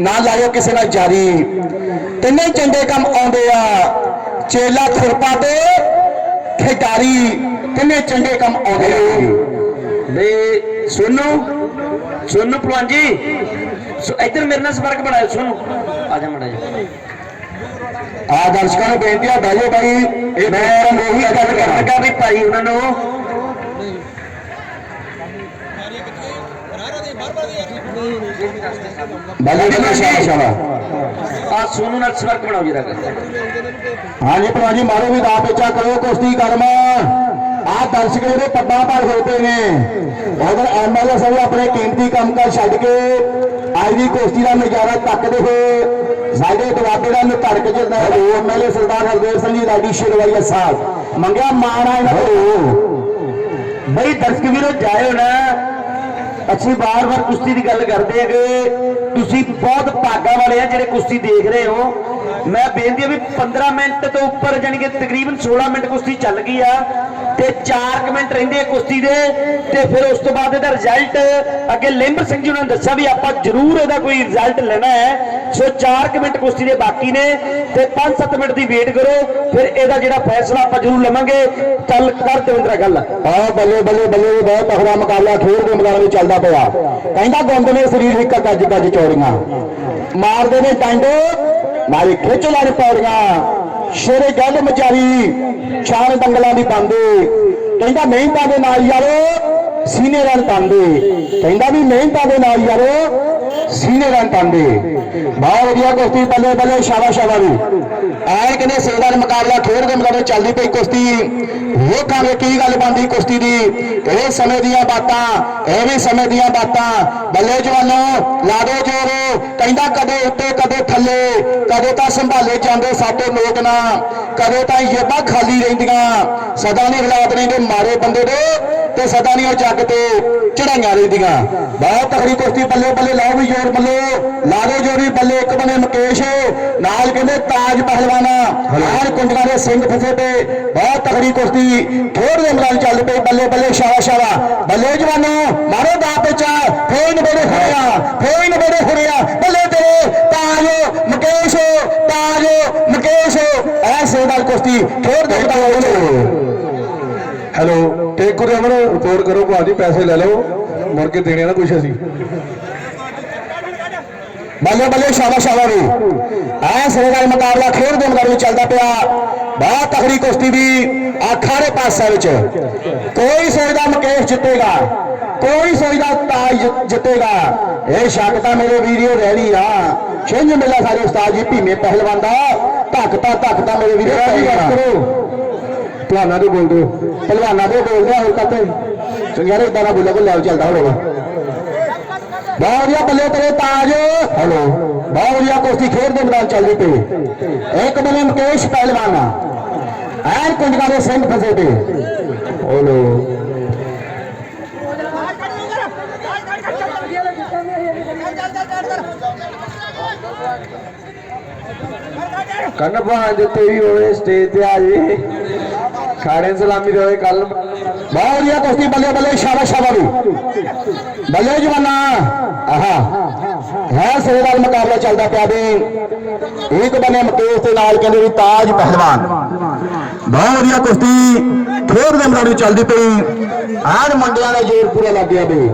Speaker 1: ਨਾ ਲਾਇਓ ਕਿਸੇ ਨਾਲ ਜਾਰੀ। ਤਿੰਨੇ ਚੰਗੇ ਕੰਮ ਆਉਂਦੇ ਆ। ਚੇਲਾ ਖੁਰਪਾ ਤੇ ਖਿਡਾਰੀ ਤਿੰਨੇ ਚੰਗੇ ਕੰਮ ਆਉਂਦੇ ਆ।
Speaker 2: ਬਈ ਸੋਨੂ ਸੋਨੂ ਭਲਵਾਨ ਜੀ। ਸੋ ਇੱਧਰ ਮੇਰੇ ਨਾਲ ਸੰਪਰਕ ਬਣਾਇਓ ਸੋਨੂ ਆ ਜਾ ਮੜਾ ਜੀ
Speaker 1: ਆ ਦਰਸ਼ਕਾਂ ਨੂੰ ਬੇਨਤੀ ਆ ਬਾਈਓ ਬਾਈ ਇਹ ਮੈਂ ਉਹੀ ਗੱਲ ਕਰਾਂ।
Speaker 2: ਲੱਗਾ ਵੀ ਭਾਈ ਉਹਨਾਂ ਨੂੰ।
Speaker 1: ਬਾਈਓ ਬਾਈ ਸ਼ਾਬਾਸ਼। ਸ਼ਾਬਾਸ਼
Speaker 2: ਆ ਸੋਨੂ ਨਾਲ ਸੰਪਰਕ ਬਣਾਓ ਜਰਾ
Speaker 1: ਹਾਂਜੀ ਭਰਾ ਜੀ ਮਾਰੋ ਵੀ ਦਾ ਪੇਚਾ ਕਰੋ ਕੁਸ਼ਤੀ ਕਰਮ। ਆ ਦਰਸ਼ਕ ਜਿਹੜੇ ਪੱਬਾਂ ਭਰ ਹੋਏ ਨੇ। ਉਧਰ ਐਮਐਲਏ ਸਾਹਿਬ ਆਪਣੇ ਕੀਮਤੀ ਕੰਮ ਕਰ ਛੱਡ ਕੇ ਅੱਜ ਦੀ ਕੁਸ਼ਤੀ ਦਾ ਨਜ਼ਾਰਾ ਤੱਕਦੇ ਹੋਏ ਸਾਡੇ ਦਵਾਬੇ ਦਾ ਧੜਕ ਜਿੰਦਾ ਉਹ ਐਮਐਲਏ ਸਰਦਾਰ ਹਰਦੇਵ ਸਿੰਘ ਜੀ ਰਾਡੀ ਸ਼ੇਰਵਾਲੀਆ ਸਾਹਿਬ ਮੰਗਿਆ ਮਾਣਾ ਇਹਨਾਂ ਤੋਂ
Speaker 2: ਬਈ ਦਰਸ਼ਕ ਵੀਰੋ ਜਾਇਓ ਨਾ। ਅਸੀਂ ਬਾਰ-ਬਾਰ ਕੁਸ਼ਤੀ ਦੀ ਗੱਲ ਕਰਦੇ ਹੈਗੇ। ਤੁਸੀਂ ਬਹੁਤ ਭਾਗਾ ਵਾਲੇ ਆ ਜਿਹੜੇ ਕੁਸ਼ਤੀ ਦੇਖ ਰਹੇ ਹੋ। ਮੈਂ ਬੇਨਤੀ ਹੈ ਵੀ 15 ਮਿੰਟ ਤੋਂ ਉੱਪਰ ਜਾਨੀ ਕਿ ਤਕਰੀਬਨ 16 ਮਿੰਟ ਕੁਸ਼ਤੀ ਚੱਲ ਗਈ ਆ ਤੇ 4 ਮਿੰਟ ਰਹਿੰਦੇ ਕੁਸ਼ਤੀ ਦੇ ਤੇ ਫਿਰ ਉਸ ਤੋਂ ਬਾਅਦ ਇਹਦਾ ਰਿਜ਼ਲਟ ਅੱਗੇ ਲਿੰਬਰ ਸਿੰਘ ਜੀ ਉਹਨਾਂ ਨੇ ਦੱਸਿਆ ਵੀ ਆਪਾਂ ਜ਼ਰੂਰ ਇਹਦਾ ਕੋਈ ਰਿਜ਼ਲਟ ਲੈਣਾ ਹੈ। ਸੋ 4 ਮਿੰਟ ਕੁਸ਼ਤੀ ਦੇ ਬਾਕੀ ਨੇ ਤੇ 5-7 ਮਿੰਟ ਦੀ ਵੇਟ ਕਰੋ, ਫਿਰ ਇਹਦਾ ਜਿਹੜਾ ਫੈਸਲਾ ਆਪਾਂ ਜ਼ਰੂਰ ਲਵਾਂਗੇ। ਚੱਲ ਕਰ ਦਵਿੰਦਰਾ ਗੱਲ।
Speaker 1: ਆ ਬੱਲੇ ਬੱਲੇ ਬੱਲੇ ਬਹੁਤ ਤਖੜਾ ਮੁਕਾਬਲਾ ਖੇਡ ਦੇ ਮੈਦਾਨ ਵਿੱਚ ਚੱਲਦਾ ਪਿਆ। ਕਹਿੰਦਾ ਗੁੰਦ ਨੇ ਸਰੀਰ ਇੱਕ ਗੱਜ ਗੱਜ ਚੌੜੀਆਂ। ਮਾਰਦੇ ਨੇ ਡੰਡ। ਨਾਲੇ ਖਿੱਚ ਲੈਣ ਪੌੜੀਆਂ। ਸ਼ੇਰੇ ਗੱਲ ਮਚਾਰੀ ਛਾਣ ਦੰਗਲਾਂ ਦੀ ਬੰਦੇ ਕਹਿੰਦਾ, ਮਿਹਨਤਾਂ ਦੇ ਨਾਲ ਯਾਰੋ ਸੀਨੇ ਨਾਲ ਪਾਉਂਦੇ ਕਹਿੰਦਾ ਵੀ, ਮਿਹਨਤਾਂ ਦੇ ਨਾਲ ਯਾਰੋ ਸੀਨੇ ਰਨ ਪਾਉਂਦੇ। ਬਹੁਤ ਵਧੀਆ ਕੁਸ਼ਤੀ, ਬੱਲੇ ਬੱਲੇ, ਸ਼ਾਬਾਸ਼ ਸ਼ਾਬਾਸ਼। ਵੀ ਐਨ ਕਹਿੰਦੇ ਸਿਲਦਾਰ ਮੁਕਾਬਲਾ ਖੇਡ ਦੇ ਮੈਦਾਨ ਚੱਲਦੀ ਪਈ ਕੁਸ਼ਤੀ। ਵੇਖਾਂਗੇ ਕੀ ਗੱਲ ਬਣਦੀ ਕੁਸ਼ਤੀ ਦੀ? ਇਹ ਸਮੇਂ ਦੀਆਂ ਬਾਤਾਂ, ਇਹ ਵੀ ਸਮੇਂ ਦੀਆਂ ਬਾਤਾਂ। ਬੱਲੇ ਜਵਾਨੋ ਲਾ ਦਿਓ ਜੋਰ, ਕਹਿੰਦਾ ਕਦੇ ਉੱਤੇ, ਕਦੇ ਥੱਲੇ, ਕਦੇ ਤਾਂ ਸੰਭਾਲੇ ਜਾਂਦੇ ਸਾਡੇ ਲੋਕ ਨਾ, ਕਦੇ ਤਾਂ ਜੇਬਾਂ ਖਾਲੀ ਰਹਿੰਦੀਆਂ। ਸਦਾ ਨਹੀਂ ਹਾਲਾਤ ਰਹਿੰਦੇ ਮਾਰੇ ਬੰਦੇ ਦੇ, ਤੇ ਸਦਾ ਨਹੀਂ ਉਹ ਜੱਗ ਤੇ ਚੜਾਈਆਂ ਰਹਿੰਦੀਆਂ। ਬਹੁਤ ਤਕੜੀ ਕੁਸ਼ਤੀ, ਬੱਲੇ ਬੱਲੇ, ਲਾਓ ਵੀ ਜੋਰ ਬੱਲੇ ਲਾ ਦਿਓ ਜੋਰੀ ਬੱਲੇ ਇੱਕ ਬਨੇ ਮੁਕੇਸ਼, ਨਾਲ ਕਹਿੰਦੇ ਤਾਜ ਪਹਿਲਵਾਨਾ, ਹਰ ਕੁੰਡੀਆਂ ਦੇ ਸਿੰਘ ਫਸੇ ਤੇ ਬਹੁਤ ਤਕੜੀ ਕੁਸ਼ਤੀ, ਖੇਡ ਦੇ ਮੈਦਾਨ ਚੱਲ ਪਈ, ਬੱਲੇ ਬੱਲੇ ਸ਼ਾਵਾ ਸ਼ਾਵਾ ਬੱਲੇ ਜਵਾਨੋ, ਮਾਰੋ ਦਾ ਪੇਚਾ ਫੇਰ ਨਬੇੜੇ ਹੋਇਆ ਫੇਰ ਨਬੇੜੇ ਹੋਇਆ ਬੱਲੇ ਤੇਰੇ, ਤਾਜ, ਮੁਕੇਸ਼ ਤਾਜ, ਮੁਕੇਸ਼। ਐਸੇ ਨਾਲ ਕੁਸ਼ਤੀ ਥੋੜ ਦੇ ਮੈਦਾਨ
Speaker 3: ਹੈਲੋ ਟੇਕ ਗੁਰੂ ਅਮਰ, ਰਿਪੋਰਟ ਕਰੋ ਭਾਜੀ ਪੈਸੇ ਲੈ ਲਓ, ਮੁੜ ਕੇ ਦੇਣੇ ਨਾ ਕੁਛ ਅਸੀਂ।
Speaker 1: ਬੱਲੇ ਬੱਲੇ ਸ਼ਾਬਾਸ਼ ਸ਼ਾਬਾਸ਼ ਵੀ ਐ ਸਿਰੇ ਦਾ ਮੁਕਾਬਲਾ ਖੇਡ ਦੇ ਮੈਦਾਨ ਵਿੱਚ ਚੱਲਦਾ ਪਿਆ। ਬਹੁਤ ਤਕੜੀ ਕੁਸ਼ਤੀ ਦੀ ਆਖਾਰੇ ਪਾਸੇ ਵਿੱਚ। ਕੋਈ ਸੋਚਦਾ ਮੁਕੇਸ਼ ਜਿੱਤੇਗਾ। ਕੋਈ ਸੋਚਦਾ ਤਾਜ ਜਿੱਤੇਗਾ। ਇਹ ਸ਼ੱਕ ਤਾਂ ਮੇਰੇ ਵੀਡੀਓ ਰਹਿਣੀ ਆ। ਛਿੰਝ ਮੇਲਾ ਸਾਡੇ ਉਸਤਾਦ ਜੀ ਭੀਮੇ ਪਹਿਲਵਾਨ ਦਾ। ਧੱਕਤਾ ਧੱਕਤਾ ਮੇਰੇ ਵੀਡੀਓ
Speaker 3: ਮੇਰਾ ਵੀ ਗੱਲ ਕਰੋ।
Speaker 1: ਤੁਹਾਨਾਂ ਦੇ ਬੋਲ ਦਿਓ। ਪਹਿਲਵਾਨਾਂ ਦੇ ਬੋਲਦੇ ਆ ਹੋਰ ਕੱਤੇ। ਚੰਗਿਆਰੇ ਇਦਾਂ ਦਾ ਬੋਲਿਆ ਕੋਈ ਲੈਵ ਚੱਲਦਾ ਹੋਵੇਗਾ। ਬਹੁਤ ਵਧੀਆ ਬੱਲੇ ਤੇਰੇ ਤਾਜ। ਹੈਲੋ ਬਹੁਤ ਵਧੀਆ ਕੁਸ਼ਤੀ ਖੇਡ ਦੇ ਮੈਦਾਨ ਚੱਲਦੀ ਪਈ। ਇੱਕ ਬਨੇ ਮੁਕੇਸ਼ ਪਹਿਲਵਾਨ ਐਨ ਕੁੰਜਗਾ ਦੇ ਸਿੰਘ ਫਸੇ ਤੇ ਓਲੋ
Speaker 3: ਕੰਨ ਭਾਂ ਜਿੱਤੇ ਵੀ ਹੋਵੇ ਸਟੇਜ ਤੇ ਆ ਜੇ ਖਾੜੇ ਸਲਾਮੀ ਦੇ ਹੋਏ ਕੱਲ
Speaker 1: ਬਹੁਤ ਵਧੀਆ ਕੁਸ਼ਤੀ ਬੱਲੇ ਬੱਲੇ ਸ਼ਾਬਾਸ਼ ਸ਼ਾਬਾਸ਼ ਬੱਲੇ ਜਵਾਨਾ ਆਹਾ ਹੈ ਸਿਰੇ ਮੁਕਾਬਲਾ ਚੱਲਦਾ ਪਿਆ ਵੀ ਇੱਕ ਬਨੇ ਮੁਕੇਸ਼ ਦੇ ਨਾਲ ਕਹਿੰਦੇ ਵੀ ਤਾਜ ਪਹਿਲਵਾਨ ਬਹੁਤ ਵਧੀਆ ਕੁਸ਼ਤੀ ਖੇਡ ਦੇ ਮੈਦਾਨ ਵਿੱਚ ਚੱਲਦੀ ਪਈ ਆਣ ਮੁੰਡਿਆਂ ਦਾ ਜੋਰ ਪੂਰਾ ਲੱਗ ਗਿਆ ਬਈ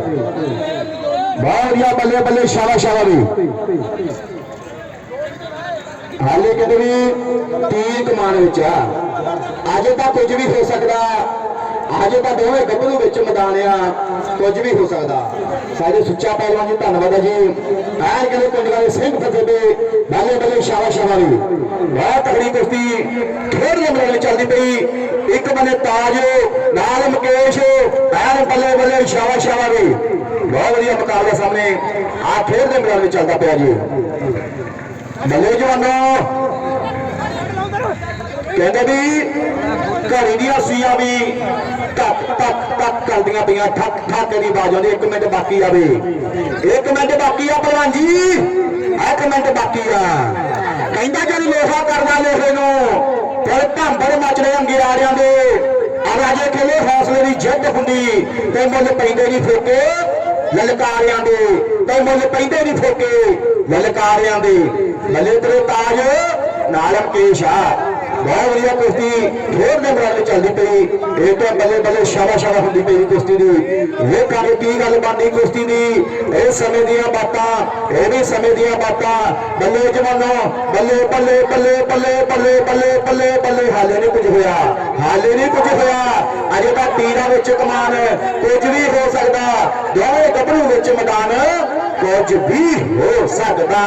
Speaker 1: ਬਹੁਤ ਵਧੀਆ ਬੱਲੇ ਬੱਲੇ ਸ਼ਾਬਾਸ਼ ਸ਼ਾਬਾਸ਼ ਵੀ ਹਾਲੇ ਕਹਿੰਦੇ ਵੀ ਤੀਰ ਕਮਾਨ ਵਿੱਚ ਆ ਅਜੇ ਤਾਂ ਕੁਝ ਵੀ ਹੋ ਸਕਦਾ ਅਜੇ ਤਾਂ ਦੋਵੇਂ ਗੱਭਰੂ ਵਿੱਚ ਮੈਦਾਨ ਕੁਝ ਵੀ ਹੋ ਸਕਦਾ। ਸਾਡੇ ਸੁੱਚਾ ਪਹਿਲਵਾਨ ਜੀ, ਧੰਨਵਾਦ ਹੈ ਜੀ। ਐਨ ਕਹਿੰਦੇ ਪਿੰਡ ਵਾਲੇ ਸਿੰਘ ਫਤਿਹ ਦੇ ਬੱਲੇ ਬੱਲੇ ਸ਼ਾਬਾਸ਼ ਸ਼ਾਬਾਸ਼ ਵੀ ਬਹੁਤ ਤਗੜੀ ਕੁਸ਼ਤੀ ਖੇਡ ਦੇ ਮੈਦਾਨ ਚੱਲਦੀ ਪਈ। ਇੱਕ ਬੰਨੇ ਤਾਜ, ਨਾਲ ਮੁਕੇਸ਼, ਐਨ ਬੱਲੇ ਬੱਲੇ ਸ਼ਾਬਾਸ਼ ਸ਼ਾਬਾਸ਼ ਵੀ ਬਹੁਤ ਵਧੀਆ ਮੁਕਾਬਲਾ ਸਾਹਮਣੇ ਆ ਖੇਡ ਦੇ ਮੈਦਾਨ ਵਿੱਚ ਚੱਲਦਾ ਪਿਆ ਜੀ। ਬੱਲੇ ਜਵਾਨੋ ਕਹਿੰਦੇ ਵੀ ਘੜੀ ਦੀਆਂ ਸੂਈਆਂ ਵੀ ਟਕ ਟਕ ਟਕ ਕਰਦੀਆਂ ਪਈਆਂ, ਠੱਕ ਠੱਕ ਦੀ ਆਵਾਜ਼ ਆਉਂਦੀ, ਇੱਕ ਮਿੰਟ ਬਾਕੀ ਆਵੇ ਇੱਕ ਮਿੰਟ ਬਾਕੀ ਆ ਭਲਵਾਨ ਜੀ। ਇੱਕ ਮਿੰਟ ਬਾਕੀ ਆ। ਕਹਿੰਦਾ ਜਦ ਲੋਹਾ ਕਰਦਾ ਲੋਹੇ ਨੂੰ, ਫਿਰ ਭੰਬੜ ਮਚਦੇ ਅੰਗਿਆੜਿਆਂ ਦੇ। ਰਾਜੇ ਕਹਿੰਦੇ ਹੌਸਲੇ ਦੀ ਜਿੱਦ ਹੁੰਦੀ, ਤੇ ਮੁੱਲ ਪੈਂਦੇ ਨਹੀਂ ਫੋਕੇ ਲਲਕਾਰਿਆਂ ਦੇ। ਤੇ ਮੁੱਲ ਪੈਂਦੇ ਨਹੀਂ ਫੋਕੇ ਲਲਕਾਰਿਆਂ ਦੇ। ਮੱਲੇ ਤੇਰੇ ਤਾਜ, ਨਾਲ ਮੁਕੇਸ਼ ਆ। ਬਹੁਤ ਵਧੀਆ ਕੁਸ਼ਤੀ ਹੋਰ ਦੇ ਮੁਕਾਬਲੇ ਚੱਲਦੀ ਪਈ। ਇਹ ਤਾਂ ਬੱਲੇ ਬੱਲੇ ਸ਼ਾਬਾ ਸ਼ਾਬਾ ਹੁੰਦੀ ਪਈ ਕੁਸ਼ਤੀ ਦੀ। ਵੇਖਾਂਗੇ ਕੀ ਗੱਲ ਬਣਦੀ ਕੁਸ਼ਤੀ ਦੀ? ਇਹ ਸਮੇਂ ਦੀਆਂ ਬਾਤਾਂ, ਇਹ ਵੀ ਸਮੇਂ ਦੀਆਂ ਬਾਤਾਂ। ਬੱਲੇ ਜਵਾਨੋ, ਬੱਲੇ ਬੱਲੇ ਬੱਲੇ ਬੱਲੇ ਬੱਲੇ ਬੱਲੇ ਬੱਲੇ ਬੱਲੇ। ਹਾਲੇ ਨਹੀਂ ਕੁਝ ਹੋਇਆ, ਹਾਲੇ ਨਹੀਂ ਕੁਝ ਹੋਇਆ। ਅਜੇ ਤਾਂ ਤੀਰਾਂ ਵਿੱਚ ਕਮਾਨ ਕੁਝ ਵੀ ਹੋ ਸਕਦਾ। ਦੋਵੇਂ ਗੱਭਰੂ ਵਿੱਚ ਮੈਦਾਨ ਕੁਝ ਵੀ ਹੋ ਸਕਦਾ।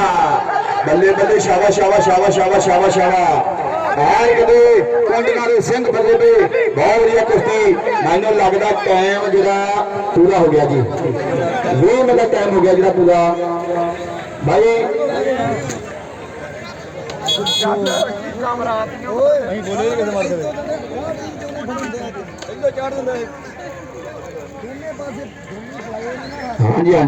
Speaker 1: ਬੱਲੇ ਬੱਲੇ ਸ਼ਾਬਾ ਸ਼ਾਬਾ ਸ਼ਾਬਾ ਸ਼ਾਬਾ ਸ਼ਾਬਾ ਸ਼ਾਬਾ ਆਏ ਕਦੇ ਪਿੰਡ ਦੇ ਸਿੰਘ ਬੱਲੇ ਬੇ ਬਹੁਤ ਵਧੀਆ ਕੁਸ਼ਤੀ। ਮੈਨੂੰ ਲੱਗਦਾ ਟਾਈਮ ਜਿਹੜਾ ਪੂਰਾ ਹੋ ਗਿਆ ਜੀ। 20 ਮਿੰਟ ਦਾ ਟਾਈਮ ਹੋ ਗਿਆ ਜਿਹੜਾ ਪੂਰਾ। ਭਾਈ
Speaker 3: ਅਸੀਂ ਬੋਲੇ ਕਿਸੇ ਮਾਰ ਕੇ
Speaker 1: ਹਾਂਜੀ ਹਾਂਜੀ।